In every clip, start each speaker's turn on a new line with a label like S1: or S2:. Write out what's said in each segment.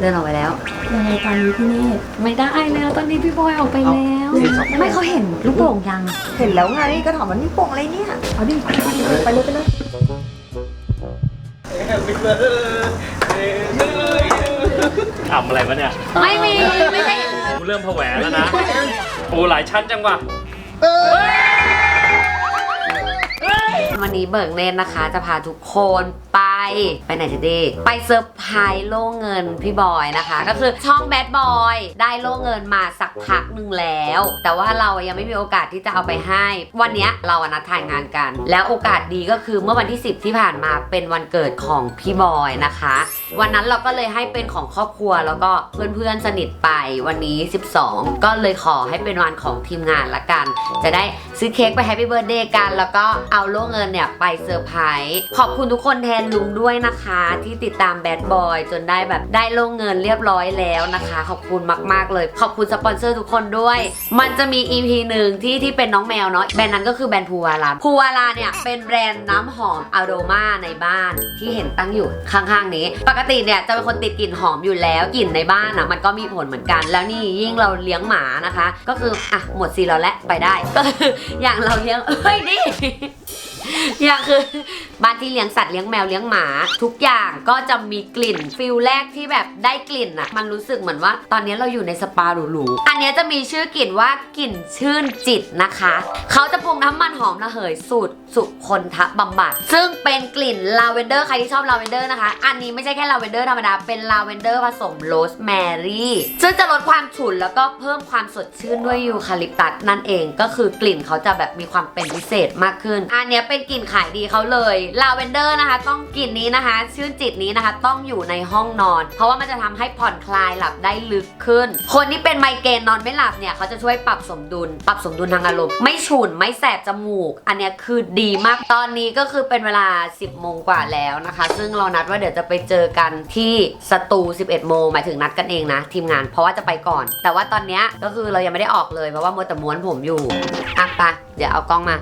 S1: เดินออกไปแล้ว
S2: ยังไงตอนนี้พี่เนตร
S1: ไม่ได้แล้วตอนนี้พี่บอยออกไปแล้ว ไม่เขาเห็นลูกโป่งยัง
S2: เห็นแล้วไงก็ถามว่านี่โป่งอะไรเนี่ย เอาดิไปเลยไปเลยไปเลย
S3: ทำอะไรวะเนี่ย
S1: ไม่มีไม่ใช่
S3: กูเริ่มผวาแล้วนะ โอ้หลายชั้นจังวะ
S1: วันนี้เบิกเนตรนะคะ จะพาทุกคนไป ไปไหนจะดีไปเซอร์ไพรส์โล่เงินพี่บอยนะคะ ก็คือช่องแบดบอยได้โล่เงินมาสักพักหนึ่งแล้ว แต่ว่าเรายังไม่มีโอกาสที่จะเอาไปให้ วันนี้เราอะนัดถ่ายงานกัน แล้วโอกาสดีก็คือเมื่อวันที่ 10 ที่ผ่านมาเป็นวันเกิดของพี่บอยนะคะ วันนั้นเราก็เลยให้เป็นของครอบครัวแล้วก็เพื่อนๆสนิทไปวันนี้ 12 ก็เลยขอให้เป็นวันของทีมงานละกัน จะได้ซื้อเค้กไปแฮปปี้เบิร์ดเดย์กัน แล้วก็เอาโล่เงินเนี่ยไปเซอร์ไพรส์ขอบคุณทุกคนแทนลุงด้วยนะคะ ที่ติดตามแบดบอยจนได้แบบได้โล่เงินเรียบร้อยแล้วนะคะ ขอบคุณมาก ๆ เลย ขอบคุณสปอนเซอร์ทุกคนด้วย มันจะมี EP หนึ่งที่ที่เป็นน้องแมวเนาะแบรนด์นั้นก็คือแบรนด์พูวาราพูวาราเนี่ยเป็นแบรนด์น้ำหอมอโรมาในบ้านที่เห็นตั้งอยู่ข้างๆนี้ ปกติเนี่ยจะเป็นคนติดกลิ่นหอมอยู่แล้วกลิ่นในบ้านนะมันก็มีผลเหมือนกัน แล้วนี่ยิ่งเราเลี้ยงหมานะคะ ก็คืออะหมดซีเราแล้วไปได้ก็คืออย่างเราเลี้ยงเอ้ยนี่ อย่างคือบ้านที่เลี้ยงสัตว์เลี้ยงแมวเลี้ยงหมา ทุกอย่างก็จะมีกลิ่นฟิลแรกที่แบบได้กลิ่นอะมันรู้สึกเหมือนว่า ตอนนี้เราอยู่ในสปาหรูๆอันนี้จะมีชื่อกลิ่นว่ากลิ่นชื่นจิตนะคะ เขาจะปรุงน้ำมันหอมระเหยสูตรสุคนทะบำบัด ซึ่งเป็นกลิ่นลาเวนเดอร์ใครที่ชอบลาเวนเดอร์นะคะ อันนี้ไม่ใช่แค่ลาเวนเดอร์ธรรมดาเป็นลาเวนเดอร์ผสมโรสแมรี่ซึ่งจะลดความฉุนแล้วก็เพิ่มความสดชื่นด้วยยูคาลิปตัสนั่นเองก็คือกลิ่นเขาจะแบบมีความเป็นพิเศษมากขึ้น อันนี้เป็นกลิ่นขายดีเขาเลยลาเวนเดอร์นะคะ ต้องกลิ่นนี้นะคะ ชื่นจิตนี้นะคะ ต้องอยู่ในห้องนอน เพราะว่ามันจะทำให้ผ่อนคลายหลับได้ลึกขึ้น คนที่เป็นไมเกรนนอนไม่หลับเนี่ยเขาจะช่วยปรับสมดุล ปรับสมดุลทางอารมณ์ไม่ฉุนไม่แสบจมูก อันนี้คือดีมากตอนนี้ก็คือเป็นเวลา 10โมงกว่าแล้วนะคะ ซึ่งเรานัดว่าเดี๋ยวจะไปเจอกันที่สตู11โมงหมายถึงนัดกันเองนะ ทีมงานเพราะว่าจะไปก่อน แต่ว่าตอนนี้ก็คือเรายังไม่ได้ออกเลยเพราะว่ามัวแต่ม้วนผมอยู่อะไปเดี๋ยวเอากล้องมา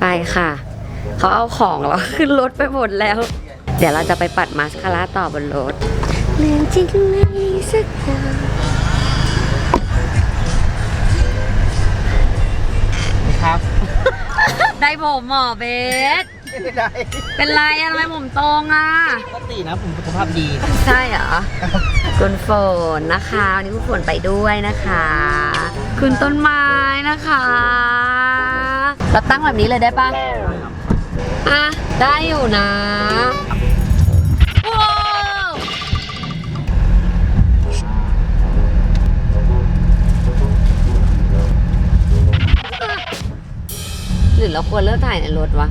S1: ไปค่ะ เขาเอาของเราขึ้นรถไปหมดแล้ว เดี๋ยวเราจะไปปัดมาสคาร่าต่อบนรถเรื่องจริงไหมสักอย่าง
S4: ครับ
S1: ได้ผมหมอเบส
S4: ไม่ได้
S1: เป็นไรอะทำไมผมตรงอะ
S4: ปกตินะผมสุขภาพดี
S1: ใช่เหรอ คุณฝนนะคะวันนี้คุณฝนไปด้วยนะคะ คุณต้นไม้นะคะ เราตั้งแบบนี้เลยได้ปะ อะ ได้อยู่นะว้าวหรือเราควรเลิกถ่ายในรถวะ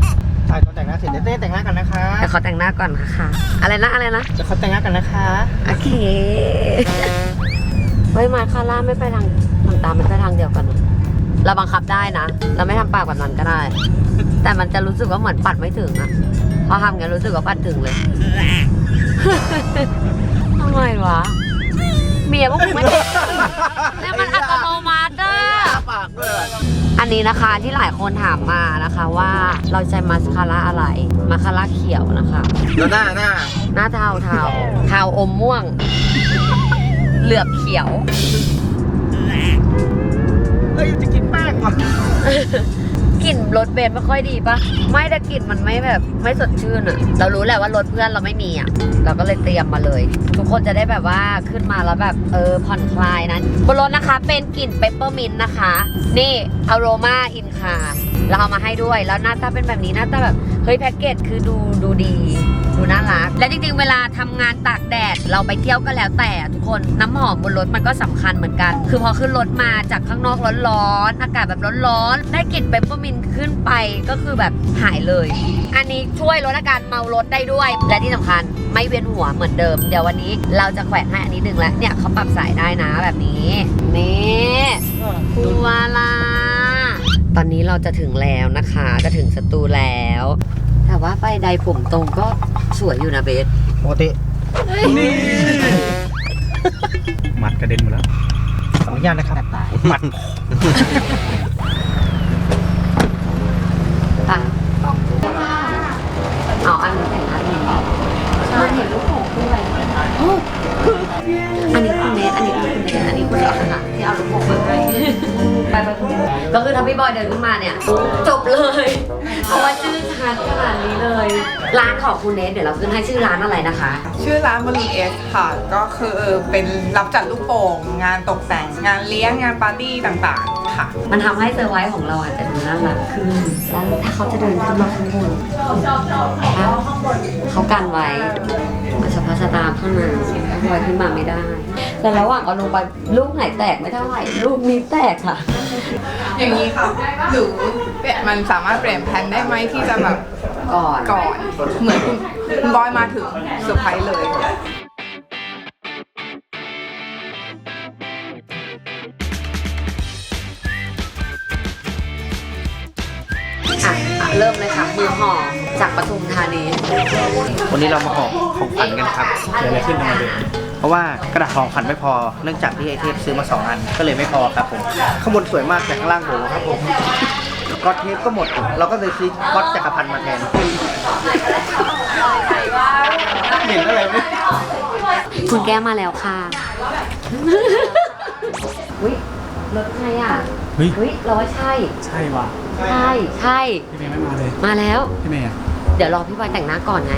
S4: ถ่ายตอนแต่งหน้าเสร็จเดี๋ยวเต้แต่งหน้ากันนะคะ
S1: แต่เขาแต่งหน้าก่อนค่ะค่ะ อะไรนะอะไรนะ
S4: เดี๋ยวเขาแต่งหน้ากันนะคะ
S1: โอเคเฮ้ยมาคาร่าไม่ไปทางทางตามมันไปทางเดียวกันนะเราบังคับได้นะ เราไม่ทำปากแบบนั้นก็ได้ แต่มันจะรู้สึกว่าเหมือนปัดไม่ถึงอะพอทำอย่างนี้นรู้สึกว่าปัดถึงเลยทำไมวะเมียพวกมึงไม่ได้แล้วมันอัตโนมัติอะ
S4: ปากด้วย
S1: อันนี้นะคะที่หลายคนถามมานะคะว่าเราใช้มาสคาร่าอะไรมาสคาร่าเขียวนะคะ
S4: แล้วหน้าหน้า
S1: หน้าเทาเทาเทาอมม่วง เหลือบเขียว
S4: เฮ้ยจะกินแป้งว่ะ
S1: ก ลิ่นรถเบนไม่ค่อยดีปะไม่แต่กลิ่นมันไม่แบบไม่สดชื่นอะเรารู้แหละว่ารถเพื่อนเราไม่มีอะเราก็เลยเตรียมมาเลย ทุกคนจะได้แบบว่าขึ้นมาแล้วแบบเออผ่อนคลายนะบนรถนะคะเป็นกลิ่นเปปเปอร์มินต์นะคะ นี่อโรมาอินคาเราเอามาให้ด้วยแล้วหน้าตาเป็นแบบนี้หน้าตาแบบเฮ้ยแพ็กเกจคือดูดูดี ดูน่ารัก และจริงๆ เวลาทำงานตากแดด เราไปเที่ยวก็แล้วแต่ทุกคนน้ำหอมบนรถมันก็สำคัญเหมือนกัน คือพอขึ้นรถมาจากข้างนอกร้อนๆอากาศแบบร้อนๆได้กลิ่นเปปเปอร์มินขึ้นไปก็คือแบบหายเลย อันนี้ช่วยลดอาการเมารถได้ด้วย และที่สำคัญไม่เวียนหัวเหมือนเดิม เดี๋ยววันนี้เราจะแขวนให้อันนี้ดึงแล้วเนี่ยเขาปรับสายได้นะแบบนี้ นี่คูวาลาตอนนี้เราจะถึงแล้วนะคะ จะถึงสตูแล้ว แต่ว่าไปใดผมตรงก็ สวยอยู่นะเบส
S4: ปกตินี่หมัดกระเด็นหมดแล้วขออนุญาตนะครับหมัด
S1: ค่ะเอาอันนี้แต่งอันนี้ใช่เห็นลูกโป่งด้วยโอ้คือค่ะที่เอาลูกโป่งมาให้ไปไป ก็คือถ้าพี่บอยเดินขึ้นมาเนี่ยจบเลย เพราะว่าชื่อชัดขนาดนี้เลย ร้านของคุณเนสเดี๋ยวเราขึ้นให้ชื่อร้านอะไรนะคะ
S2: ชื่อร้านบอลลูนเอสค่ะ ก็คือเป็นรับจัดลูกโป่งงานตกแต่ง งานเลี้ยงงานปาร์ตี้ต่างๆ ค่ะ
S1: มันทำให้เซอร์ไพรส์ของเราอาจจะดูน่ารักขึ้นแล้วถ้าเขาจะเดินขึ้นมาข้างบนเขากันไว้มาเฉพาะสตาร์เท่านั้นบอยขึ้นมาไม่ได้ แต่ระหว่างเอาลงไปลูกไหนแตกไม่เท่าไหร่ลูกนี้แตกค่ะ
S2: อย่างนี้ค่ะหรือมันสามารถเปลี่ยนแผนได้ไหมที่จะแบบ
S1: ก่อน
S2: ก่อน เหมือนคุณคุณบอยมาถึงเซอร์ไพรส์เลย
S1: อะอะเริ่มเลยค่ะมือห่อจากปทุมธานี
S4: วันนี้เรามาห่อของขวัญกันครับ
S3: เกิดอะไรขึ้นทำไมเด็ก
S4: เพ ราะว่ากระดาษห่อของขวัญไม่พอ เนื่องจากที่ไอเทพซื้อมาสองอัน ก็เลยไม่พอครับผม ข้างบนสวยมากแต่ข้างล่างโหครับผมก๊อตเทปก็หมด เราก็เลยซื้อก๊อตจักรพันธ์มาแทนเห็นอะไรไหม
S1: คุณแก้วมาแล้วค่ะอุ้ยรถใครอะ
S3: เฮ้ย
S1: อุ้ยเราว่าใช่
S3: ใช่ว่ะ
S1: ใช่ใช่
S3: พี่เมย์ไม่มาเลย
S1: มาแล้ว
S3: พี่เมย์อะ
S1: เดี๋ยวรอพี่บอยแต่งหน้าก่อนไง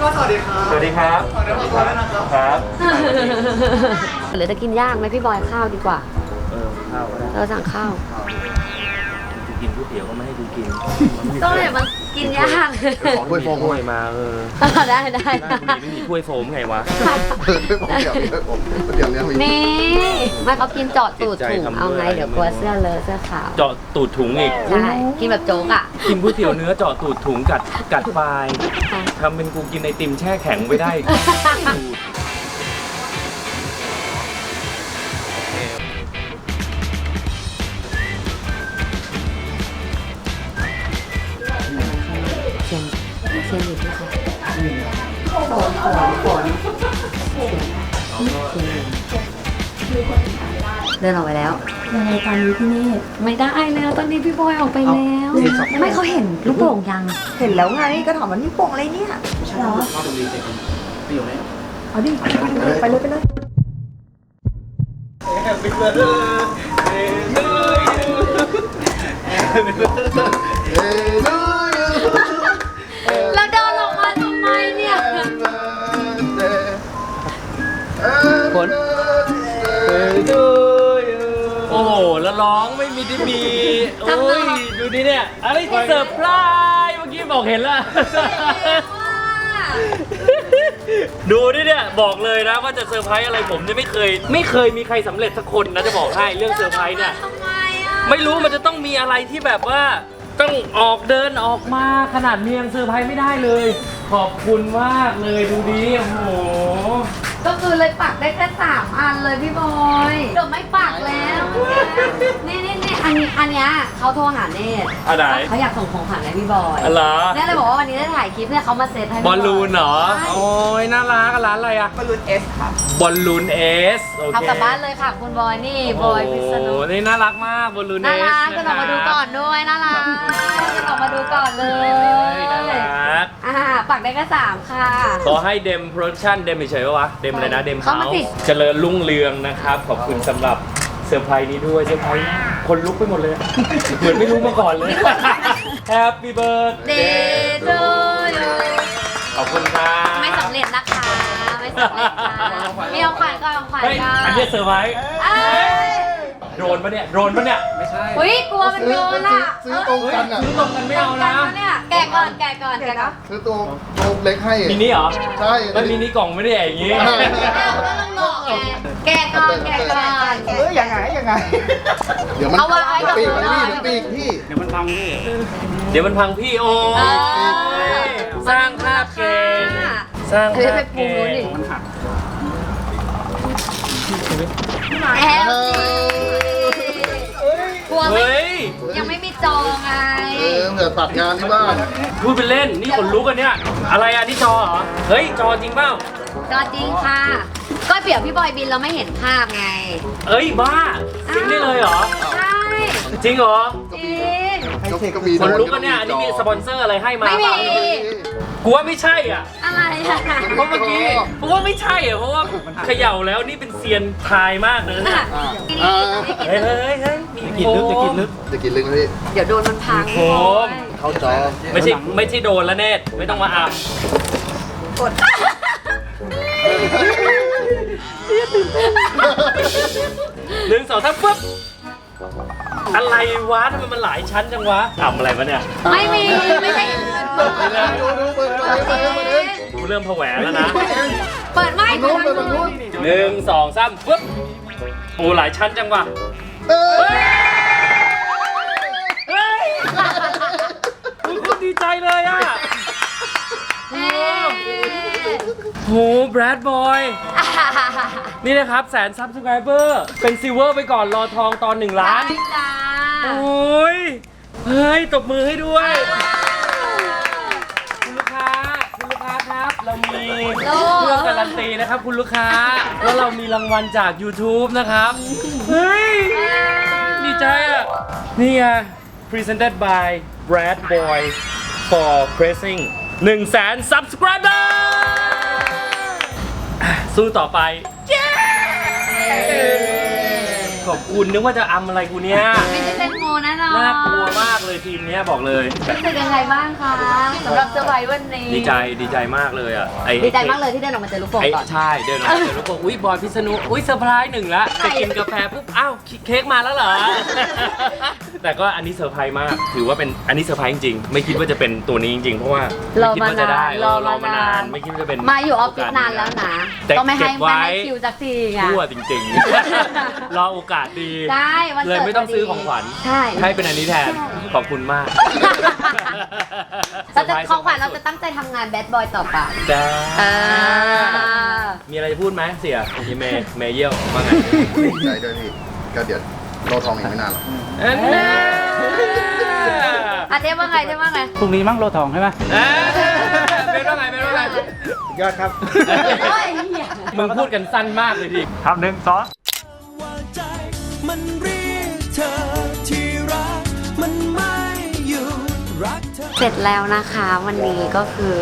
S3: สวัสดีครับ ครับ
S1: หรือจะกินย่างไหมพี่บอยข้าวดีกว่า
S4: เออข้าวก็ได้
S1: เราสั่งข้าว
S5: กูกินก๋วยเตี๋ยวก็ไม่ให้กูกิน
S1: ก็เลยมา กินย่าง
S5: ของถ้วยโฟมถ้วยมาเออ
S1: ได้ได้
S5: ได้กูดีไม่มีถ้วยโฟมไงวะ
S6: ผมเดี๋ยวผมเดี๋ยวเนี้ยมี
S1: นี่ไม่เขากินเจอดตูด
S5: ติดใจ
S1: ถุง
S5: ทำ
S1: เอาไง
S5: ด้วย
S1: เดี๋ยวกลัวเสื้อเลอะเสื้อขาว
S5: เจาะตูดถุงอีก
S1: ใช่ กินแบบโจ๊กอะ
S5: กินก๋วยเตี๋ยวเนื้อเจาะตูดถุงกัดกัดปลายทำเป็นกูกินไอติมแช่แข็งไปได้ ตูด
S1: เชียงอยู่ที่เขาฝนฝนฝนเดินออกไปแล้ว
S7: ยังไงตอนนี้พี่เนตร
S1: ไม่ได้แล้ว ตอนนี้พี่บอยออกไปแล้ว
S4: เอา
S1: ไม่เขาเห็นลูกโป่งยัง
S2: เห็นแล้วไงก็ถามว่านี่โป่งอะไรเนี่ย
S7: เหรอ
S2: เอาดิไปเลยไปเลย
S1: แล้ว
S5: โอ้โหแล้วร้องไม่มีที่มีโอ้ยดูดิเนี่ยอะไรที่เซอร์ไพรส์เมื่อกี้บอกเห็นแล้ว ดูดิเนี่ยบอกเลยนะว่าจะเซอร์ไพรส์อะไรผมเนี่ยไม่เคย ไม่เคยมีใครสำเร็จสักคนนะจะบอกให้เรื่องเซอร์ไพรส์เนี่ย
S1: ทำไมอะ
S5: ไม่รู้มันจะต้องมีอะไรที่แบบว่าต้องออกเดินออกมาขนาดเมียงเซอร์ไพรส์ไม่ได้เลย ขอบคุณมากเลยดูดิโอ้โห
S1: ก็คือเลยปักได้แค่สามอันเลยพี่บอยเดี๋ยวไม่ปักแล้วนี่นี่นี่อันนี้อันเนี้ยเขาโทรหาเนต
S5: อันไหน
S1: เขาอยากส่งของขวัญให้พี่บอย
S5: อะไร
S1: เนตเลยบอกว่าวันนี้ได้ถ่ายคลิปเนี่ยเขามาเซตให้พี่
S5: บอลลูนเหรอ
S1: ใช่
S5: โอ้ยน่ารักอะร้านอะไรอะ
S2: บอลลูนเอสค่ะ
S5: บอลลูนเอสโอเค
S1: เอากลับบ้านเลยค่ะคุณบอยนี่บอยพิษณุ
S5: โอ้โหนี่น่ารักมากบอลลูนเอ
S1: น่า
S5: ส
S1: รักจะออกมาดูก่อนด้วยน่ารักจะออกมาดูก่อนเลย
S5: น่ารัก
S1: อ่าปักได้แค่สามค่ะ
S5: ขอให้เดมโปรดักชั่นเดมเฉยๆปะวะเดมอะไรนะเดม
S1: เข้า
S5: เฮา
S1: มาสิ
S5: ส์เจริญรุ่งเรืองนะครับ ขอบคุณสำหรับเซอร์ไพรส์นี้ด้วยเซอร์ไพรส์คนลุกไปหมดเลย เหมือนไม่รู้มาก่อนเลย Happy
S1: เด
S5: birthday
S1: โดโย
S5: ขอบคุณครับ
S1: ไม่สำเร็จนะคะ ไม่สำเร็จค่ะมีของขวัญก็ของขวัญ
S5: เฮ้ย
S1: ก็
S5: อันนี้เซอร์ไพรส์
S1: เอ้ย
S5: โดรนปะเนี่ยโดรนปะเนี่ย ไม่ใช่
S1: อุ้ยกลัวมันโดนอะ
S6: ซื้อตรงกันอะ
S5: ซื้อตรงกันไม่เอานะ
S1: เนี่ยแกะก่อนแกะก่อนแกะก่อน
S6: ซื้อตัวตัวเล็กให้
S5: มินิเหรอ
S6: ใช่
S5: แล้วมินิกล่องไม่ได้อย่างงี้
S6: ใช่
S1: อ้าวก็ต้องบอกไงแกะก่อนแกะก่อน
S2: เออยังไงยังไง
S6: เดี๋ยวมัน
S1: เอาวางไว้กับ
S6: ปีก
S1: มื
S6: มัน
S1: อหน่
S6: นี่
S1: อย
S6: เดี๋ยวปีกพี่
S3: เดี๋ยวมันพังพี่
S5: เดี๋ยวมันพังพี่โอ้
S1: เออ
S5: ยสร้างภาพเก่ง สร้าง
S1: เฮ้ย
S5: ภา
S1: ไป
S5: พ
S1: ปรุง
S5: เก่
S1: นู้นดิ
S5: ง
S3: มันหัก
S1: แฮปกลัวไม่
S5: เฮ้ย
S1: ยังไม่มีจองไง
S6: เออเผื่อตัดงานที่บ้าน
S5: พูดเป็นเล่น นี่ขนลุกอันเนี้ย อะไรอะนี่จอเหรอ เฮ้ย จอจริงเปล่า
S1: ก็จริงค่ะ ก็เปรียบพี่บอยบินเราไม่เห็นภาพไง
S5: เอ้ยบ้าจริงได้เลยเหรอ
S1: ใช่
S5: จริงเหรอ
S1: จริง
S6: ก็ก็มี
S5: คนลุกกันเนี่ยอันนี้มีสปอนเซอร์อะไรให้มา
S1: ไม่มี
S5: เปล่ากูว่าไม่ใช่อะ
S1: อะไรอะ
S5: เพราะเมื่อกี้เพราะว่าไม่ใช่อะเพราะว่าเขย่าแล้วนี่เป็นเซียนทายมากเลยนะ
S6: อ่า
S5: เฮ้ยเฮ้ยเฮ้ยมี
S4: จะกินลึกจะกินลึก
S6: จะกินลึกนะพี่
S1: เดี๋ยวโดนมันพัง
S5: โฟม
S6: เข้าจอ
S5: ไม่ใช่ไม่ใช่โดนแล้วเนตไม่ต้องมาอาบหนึ่งสองสามปุ๊บ อะไรวะทำไมมันหลายชั้นจังวะทำอะไรวะเนี่ย
S1: ไม่มีไม่ใช่
S6: ดูดูเปิดเปิดเปิดเปิดเอง
S5: กูเริ่มผวาแล้วนะ
S1: เปิดไม่
S6: นู้นเปิดตรงนู้น
S5: หนึ่งสองสามปุ๊บโอ้หลายชั้นจังวะ
S6: เอ้ย
S5: เฮ้ยคุณคุณดีใจเลยอะ
S1: เอ๊ะ
S5: โหแบรดบอย นี่นะครับแสนซับสไครเบอร์เป็นซิลเวอร์ไปก่อนรอทองตอนหนึ่งล้าน
S1: ได้จ้า
S5: โอ้ย เฮ้ย ตบมือให้ด้วย คุณลูกค้า คุณลูกค้าครับ เรามีเครื่องการันตีนะครับ คุณลูกค้า แล้วเรามีรางวัลจาก YouTube นะครับ เฮ้ย ดีใจอะ นี่ไง presented by Brad Boy for pressing 1 0 0 0 0 0 subscriber อะสู้ต่อไปเย้ ขอบคุณนึกว่าจะอำอะไรกูเนี่ย
S1: ไม่ได้เล่น แน่นอน
S5: น่ากลัวมากเลยทีมเนี้ยบอกเลย
S1: รู้สึกยังไงบ้างคะสำหรับเซอร์ไพรส์วันนี้
S5: ดีใจดีใจมากเลยอะไอ้
S1: ดีใจมากเลยที่เดินออกมาเจอลูกโป่ง
S5: ไอ้
S1: ก่อน
S5: ใช่เดินออกมาเจอแล้วก็อุ้ยบอยพิษณุอุ้ยเซอร์ไพรส์หนึ่งละ
S1: ใช่
S5: จะกินกาแฟปุ๊บอ้าวเค้กมาแล้วเหรอ แต่ก็อันนี้เซอร์ไพรส์มาก ถือว่าเป็นอันนี้เซอร์ไพรส์จริงๆ ไม่คิดว่าจะเป็นตัวนี้จริงๆ เพราะว่าไม่คิดว่าจะได้เออรอมานานไม่คิดว่าจะเป็น
S1: มาอยู่ออฟฟิศนานแล้วนะ
S5: แต่
S1: ก็ไม่ให้
S5: เก็บไว้
S1: ไม่ให้คิวสักทีไง
S5: รั่วจริงๆ รอโอกาสดี
S1: ได้วัน
S5: เลย
S1: เกิด
S5: ไม่ต้องซื้อของขวัญ
S1: ใช่
S5: ให้เป็นอันนี้แทน ขอบคุณมาก
S1: เราจะของขวัญเราจะตั้งใจทำงานแบดบอยต่อไป
S5: ได้
S1: เออ
S5: มีอะไรจะพูดไหมเสียมีเมย์เมย์เยี่ยวว่าไง
S6: ดีใจด้วยพี่ก็เดี๋ยวโลทองอีกไม่นานหรอก
S5: อันน่า
S1: อาเทพว่าไงเทพว่าไง
S4: พรุ่งนี้มั่งโลทองใช่ไหม
S5: อ่าเป็นว่าไงเป็นว่าไง
S4: ยอดครับ
S1: โอ้ยเหี้ย
S5: มึงพูดกันสั้นมากเลยดิ
S3: ทำหนึ่งสอง
S7: ว่าใจมันเรียกเธอ
S1: เสร็จแล้วนะคะวันนี้ก็คือ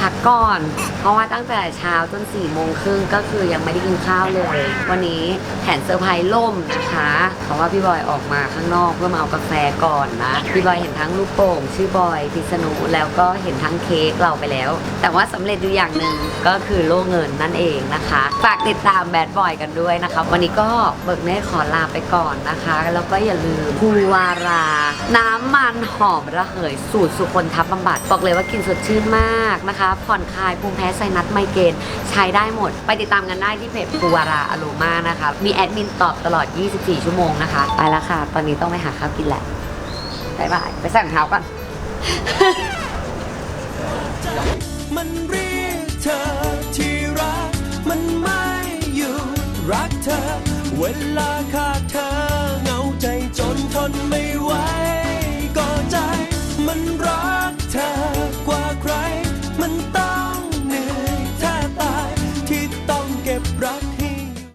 S1: พักก่อน เพราะว่าตั้งแต่เช้าจน4ี่โมงครึ่งก็คือยังไม่ได้กินข้าวเลย วันนี้แผนเซอร์ไพรส์ล่มนะคะ เพราะว่าพี่บอยออกมาข้างนอกเพื่อมาเอากาแฟก่อนนะ พี่บอยเห็นทั้งลูกโป่งชื่อบอยพิษณุแล้วก็เห็นทั้งเค้กเราไปแล้ว แต่ว่าสำเร็จอยู่อย่างหนึ่งก็คือโล่เงินนั่นเองนะคะ ฝากติดตามแบดบอยกันด้วยนะคะวันนี้ก็เบิกเนตขอลาไปก่อนนะคะ แล้วก็อย่าลืมภูวารา น้ำมันหอมระเหยสูตรสุคนทับบำบัด บอกเลยว่ากินสดชื่นมากนะคะ ผ่อนคลายภูมิแพ้ไซนัสไมเกรนใช้ได้หมด ไปติดตามกันได้ที่เพจภูวาราอโลมานะคะ มีแอดมินตอบตลอด 24 ชั่วโมงนะคะ ไปแล้วค่ะ ตอนนี้ต้องไปหาข้าวกินแหละบ๊ายบายไปใส่รองเท้าก่อน
S7: มันเรียกเธอที่รัก มันไม่หยุดรักเธอ เวลาขาดเธอเหงาใจจนทนไม่ไหว